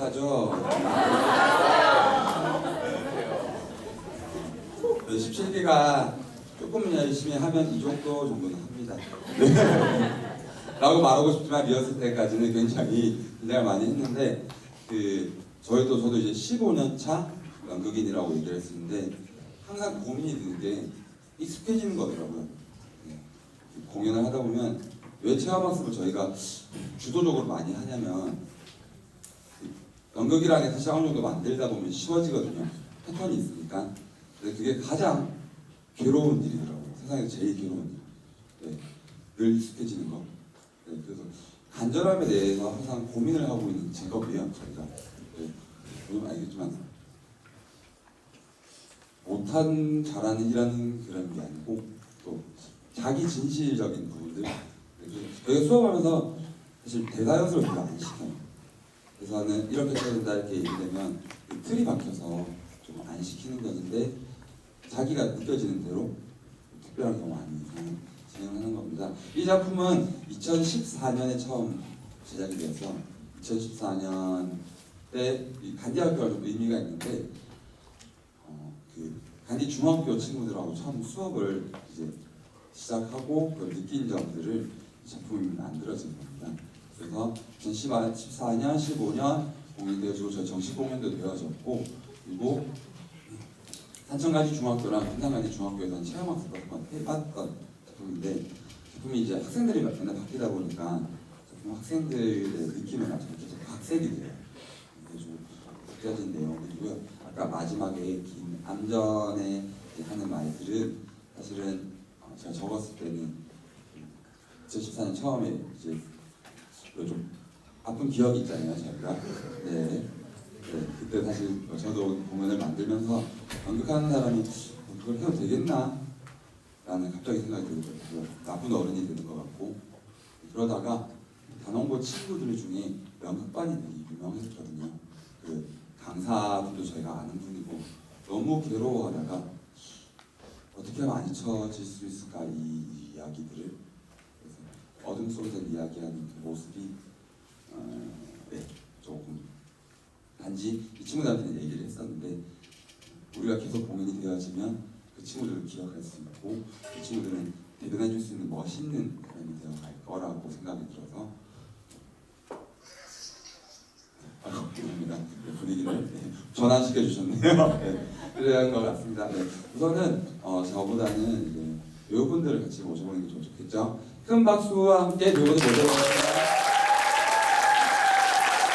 못하죠. 네, 17기가 조금 열심히 하면 이 정도 정도는 합니다. 네. 라고 말하고 싶지만 리허설 때까지는 굉장히 긴장을 많이 했는데 그 저희도 저도 이제 15년 차 연극인이라고 얘기를 했었는데 항상 고민이 드는 게 익숙해지는 거더라고요. 네. 공연을 하다 보면 왜 체험 학습을 저희가 주도적으로 많이 하냐면 연극이라는 게 사실 어느 정도 만들다 보면 쉬워지거든요. 패턴이 있으니까. 근데 그게 가장 괴로운 일이더라고요. 세상에서 제일 괴로운 일. 네. 늘 익숙해지는 거. 네. 그래서 간절함에 대해서 항상 고민을 하고 있는 직업이에요. 저희가. 네. 여러분 알겠지만 못한 잘하는 일하는 그런 게 아니고 또 자기 진실적인 부분들 그래서 저희가 수업하면서 사실 대사 연습을 별로 안 시켜요. 그래서는 이렇게 해야 된다 이렇게 얘기되면 그 틀이 박혀서 좀 안 시키는 것인데 자기가 느껴지는 대로 특별한 경우 아니면 진행하는 겁니다. 이 작품은 2014년에 처음 제작이 되어서 2014년 때이 간디학교가 좀 의미가 있는데 어, 그 간디 중학교 친구들하고 처음 수업을 이제 시작하고 그 느낀 점들을 이 작품이 만들어진 겁니다. 그래서 2014년, 15년 공연되어지고 저희 정식 공연도 되어졌고 그리고 산천가지 중학교랑 한산가지 중학교에서 체험학습을 한번 해봤던 작품인데 작품이 이제 학생들이 맨날 바뀌다 보니까 작품 학생들의 느낌에 맞춰서 계속 각색이 돼요. 좀 느껴진 내용이고요. 아까 마지막에 긴 이제 하는 말들은 사실은 어, 제가 적었을 때는 2014년 처음에 이제 좀 아픈 기억이 있잖아요, 제가. 네. 네, 그때 사실 저도 공연을 만들면서 연극하는 사람이 어, 그걸 해도 되겠나? 라는 갑자기 생각이 들더라고요. 나쁜 어른이 되는 것 같고 그러다가 단원고 친구들 중에 연극반이 되게 유명했거든요. 그 강사분도 저희가 아는 분이고 너무 괴로워하다가 어떻게 하면 안 잊혀질 수 있을까 이 이야기들을 그래서 어둠 속에서 이야기하는 그 모습이 어, 네, 조금 단지 이 친구들한테는 얘기를 했었는데 우리가 계속 공연이 되어지면 그 친구들을 기억할 수 있고 그 친구들은 대변해 줄 수 있는 멋있는 사람이 되어갈 거라고 생각이 들어서 아, 감사합니다. 네, 분위기를 네, 전환시켜 주셨네요. 네, 그래야 것 같습니다. 네, 우선은 어, 저보다는 이제 배우분들을 같이 모셔보는 게좀 좋겠죠. 큰 박수와 함께 배우분들 모셔보겠습니다.